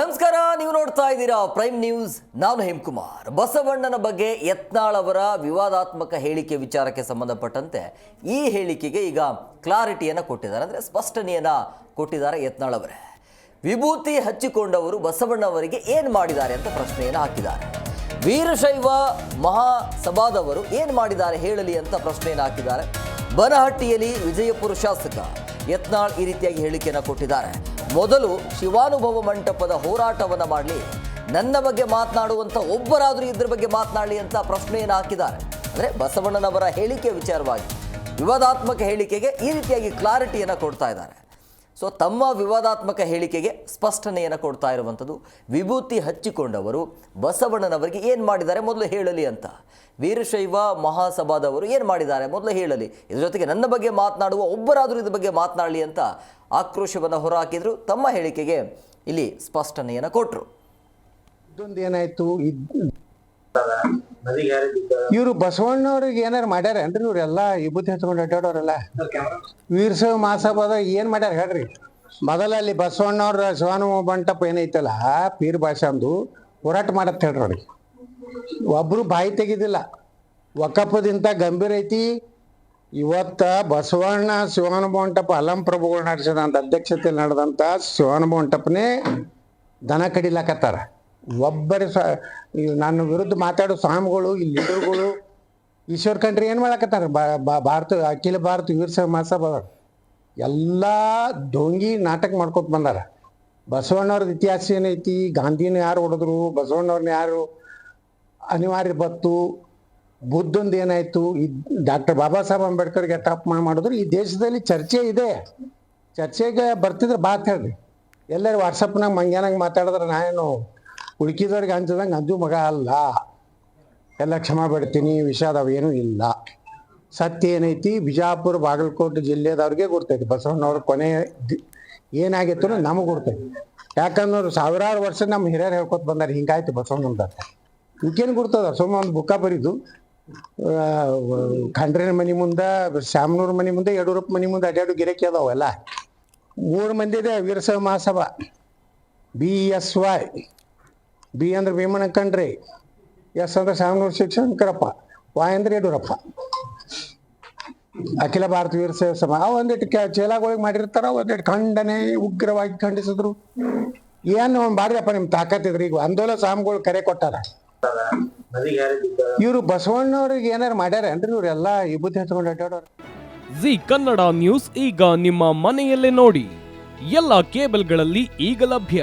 ನಮಸ್ಕಾರ, ನೀವು ನೋಡ್ತಾ ಇದ್ದೀರಾ ಪ್ರೈಮ್ ನ್ಯೂಸ್. ನಾನು ಹೇಮ್ಕುಮಾರ್. ಬಸವಣ್ಣನ ಬಗ್ಗೆ ಯತ್ನಾಳ್ ಅವರ ವಿವಾದಾತ್ಮಕ ಹೇಳಿಕೆ ವಿಚಾರಕ್ಕೆ ಸಂಬಂಧಪಟ್ಟಂತೆ ಈ ಹೇಳಿಕೆಗೆ ಈಗ ಕ್ಲಾರಿಟಿಯನ್ನು ಕೊಟ್ಟಿದ್ದಾರೆ. ಅಂದರೆ ಸ್ಪಷ್ಟನೆಯನ್ನು ಕೊಟ್ಟಿದ್ದಾರೆ ಯತ್ನಾಳ್ ಅವರೇ. ವಿಭೂತಿ ಹಚ್ಚಿಕೊಂಡವರು ಬಸವಣ್ಣವರಿಗೆ ಏನು ಮಾಡಿದ್ದಾರೆ ಅಂತ ಪ್ರಶ್ನೆಯನ್ನು ಹಾಕಿದ್ದಾರೆ. ವೀರಶೈವ ಮಹಾಸಭಾದವರು ಏನು ಮಾಡಿದ್ದಾರೆ ಹೇಳಲಿ ಅಂತ ಪ್ರಶ್ನೆಯನ್ನು ಹಾಕಿದ್ದಾರೆ. ಬನಹಟ್ಟಿಯಲ್ಲಿ ವಿಜಯಪುರ ಶಾಸಕ ಯತ್ನಾಳ್ ಈ ರೀತಿಯಾಗಿ ಹೇಳಿಕೆಯನ್ನು ಕೊಟ್ಟಿದ್ದಾರೆ. ಮೊದಲು ಶಿವಾನುಭವ ಮಂಟಪದ ಹೋರಾಟವನ್ನು ಮಾಡಲಿ. ನನ್ನ ಬಗ್ಗೆ ಮಾತನಾಡುವಂಥ ಒಬ್ಬರಾದರೂ ಇದ್ರ ಬಗ್ಗೆ ಮಾತನಾಡಲಿ ಅಂತ ಪ್ರಶ್ನೆಯನ್ನು ಹಾಕಿದ್ದಾರೆ. ಅಂದರೆ ಬಸವಣ್ಣನವರ ಹೇಳಿಕೆ ವಿಚಾರವಾಗಿ. ವಿವಾದಾತ್ಮಕ ಹೇಳಿಕೆಗೆ ಈ ರೀತಿಯಾಗಿ ಕ್ಲಾರಿಟಿಯನ್ನು ಕೊಡ್ತಾ ಇದ್ದಾರೆ. ಸೊ ತಮ್ಮ ವಿವಾದಾತ್ಮಕ ಹೇಳಿಕೆಗೆ ಸ್ಪಷ್ಟನೆಯನ್ನು ಕೊಡ್ತಾ ಇರುವಂಥದ್ದು ವಿಭೂತಿ ಹಚ್ಚಿಕೊಂಡವರು ಬಸವಣ್ಣನವರಿಗೆ ಏನು ಮಾಡಿದ್ದಾರೆ ಮೊದಲು ಹೇಳಲಿ ಅಂತ. ವೀರಶೈವ ಮಹಾಸಭಾದವರು ಏನು ಮಾಡಿದ್ದಾರೆ ಮೊದಲು ಹೇಳಲಿ. ಇದರ ಜೊತೆಗೆ ನನ್ನ ಬಗ್ಗೆ ಮಾತನಾಡುವ ಒಬ್ಬರಾದರೂ ಇದ್ರ ಬಗ್ಗೆ ಮಾತನಾಡಲಿ ಅಂತ ಆಕ್ರೋಶವನ್ನು ಹೊರಹಾಕಿದ್ರು. ತಮ್ಮ ಹೇಳಿಕೆಗೆ ಇಲ್ಲಿ ಸ್ಪಷ್ಟನೆಯನ್ನು ಕೊಟ್ಟರು ಇದೊಂದು ಏನಾಯ್ತು? ಇವರು ಬಸವಣ್ಣವ್ರಿಗೆ ಏನಾರು ಮಾಡ್ಯಾರೇನ್ರಿ ಇವ್ರೆಲ್ಲ ವಿಭೂತಿ ಹಚ್ಕೊಂಡು ಅಡ್ಡಾಡೋರೆಲ್ಲ? ವೀರಶೈವ ಮಹಾಸಭಾದ ಏನ್ ಮಾಡ್ಯಾರ ಹೇಳ್ರಿ? ಮೊದಲ ಅಲ್ಲಿ ಬಸವಣ್ಣವ್ರ ಶಿವಾನು ಮಂಟಪ ಏನೈತಲ್ಲ ಪೀರ್ ಭಾಷಾಂದು ಹೋರಾಟ ಮಾಡತ್ ಹೇಳ್ರಿ. ಅವ್ರಿಗೆ ಒಬ್ರು ಬಾಯಿ ತೆಗಿದಿಲ್ಲ. ಒಕ್ಕಪ್ಪದಿಂದ ಗಂಭೀರ ಐತಿ. ಇವತ್ತ ಬಸವಣ್ಣ ಶಿವಾನುಭವ ಮಂಟಪ ಅಲಂ ಪ್ರಭುಗಳು ನಡೆಸಿದಂತ ಅಧ್ಯಕ್ಷತೆಯಲ್ಲಿ ನಡೆದಂತ ಶಿವಾನುಭವ ಮಂಟಪನೇ ದನ ಕಡಿಲಾಕತ್ತಾರ. ಒಬ್ಬರು ಸ ನನ್ನ ವಿರುದ್ಧ ಮಾತಾಡೋ ಸ್ವಾಮಿಗಳು ಈ ಲೀಡರ್ಗಳು, ಈಶ್ವರ್ ಕಂಡ್ರಿ ಏನು ಮಾಡಕತ್ತಾರ? ಭಾರತ, ಅಖಿಲ ಭಾರತ ವೀರ ಮಹಾಸಭಾ. ಎಲ್ಲ ಡೋಂಗಿ ನಾಟಕ ಮಾಡ್ಕೊತ ಬಂದಾರ. ಬಸವಣ್ಣವ್ರದ್ದು ಇತಿಹಾಸ ಏನೈತಿ? ಗಾಂಧಿನ ಯಾರು ಹೊಡೆದ್ರು? ಬಸವಣ್ಣವ್ರನ್ನ ಯಾರು ಅನಿವಾರ್ಯ ಬತ್ತು ಬುದ್ಧಂದು ಏನಾಯಿತು? ಈ ಡಾಕ್ಟರ್ ಬಾಬಾ ಸಾಹೇಬ್ ಅಂಬೇಡ್ಕರ್ಗೆ ಟಾಪ್ ಮಾಡಿದ್ರು. ಈ ದೇಶದಲ್ಲಿ ಚರ್ಚೆ ಇದೆ. ಚರ್ಚೆಗೆ ಬರ್ತಿದ್ರೆ ಬಾತ್ ಹೇಳ್ರಿ. ಎಲ್ಲರೂ ವಾಟ್ಸಪ್ನಾಗ ಮಂಗ್ಯಾನಾಗ ಮಾತಾಡಿದ್ರೆ ನಾನೇನು ಉಳ್ಕಿದವ್ರಿಗೆ ಹಂಚದಂಗೆ ಅಂಜು ಮಗ ಅಲ್ಲ. ಎಲ್ಲ ಕ್ಷಮಾ ಬಿಡ್ತೀನಿ ವಿಷಾದ ಅವೇನೂ ಇಲ್ಲ. ಸತ್ಯ ಏನೈತಿ? ಬಿಜಾಪುರ, ಬಾಗಲಕೋಟೆ ಜಿಲ್ಲೆದವ್ರಿಗೆ ಗೊತ್ತೈತಿ ಬಸವಣ್ಣವ್ರ ಕೊನೆ ಏನಾಗಿತ್ತು ನಮಗೆ ಗೊತ್ತೈತಿ ಯಾಕಂದ್ರೆ ಸಾವಿರಾರು ವರ್ಷ ನಮ್ಮ ಹಿರಿಯರು ಹೇಳ್ಕೊತ ಬಂದಾರೆ, ಹಿಂಗಾಯ್ತು ಬಸವಣ್ಣಂದ. ಇವಕ್ಕೇನು ಗುರ್ತದ? ಸುಮ್ಮ ಒಂದು ಬುಕ್ಕ ಬರೀದು ಖಂಡ್ರಿನ ಮನಿ ಮುಂದೆ, ಶ್ಯಾಮನೂರ್ ಮನಿ ಮುಂದೆ, ಯಡಿಯೂರಪ್ಪ ಮನಿ ಮುಂದೆ ಅಡ್ಯಾಡು ಗಿರಕಿ ಅದಾವೆಲ್ಲ ಮೂರು ಮಂದಿದೆ ವೀರಸ Mahasabha. B S Y. B ಅಂದ್ರೆ ಭೀಮಣ್ಣ ಕಂಡ್ರಿ ಎಸ್ ಅಂದ್ರೆ ಶಾಮನೂರ್ ಶಿವಶಂಕರಪ್ಪ ವಾಯ್ ಅಂದ್ರೆ ಯಡಿಯೂರಪ್ಪ. ಅಖಿಲ ಭಾರತ ವೀರ ಸೇವಾ ಸಮ ಒಂದಿಟ್ಟು ಕೆ ಚೇಲಾಗಳಿಗೆ ಮಾಡಿರ್ತಾರ ಒಂದಿಟ್ಟು ಖಂಡನೆ ಉಗ್ರವಾಗಿ ಖಂಡಿಸಿದ್ರು. ಏನು ಬಾಡ್ರಪ್ಪ ನಿಮ್ ತಾಕತ್ತಿದ್ರಿ ಈಗ ಅಂದೋಲ ಸಾಮಗಳು ಕರೆ ಕೊಟ್ಟಾರ. ಇವರು ಬಸವಣ್ಣವ್ರಿಗೆ ಏನಾರು ಮಾಡ್ಯಾರೇನ್ರಿ ಈ ಬುದ್ಧಿ ಹಚ್ಕೊಂಡು ಅಡ್ಡಾಡೋರು ಜಿ ಕನ್ನಡ ನ್ಯೂಸ್ ಈಗ ನಿಮ್ಮ ಮನೆಯಲ್ಲೇ ನೋಡಿ, ಎಲ್ಲ ಕೇಬಲ್ಗಳಲ್ಲಿ ಈಗ ಲಭ್ಯ.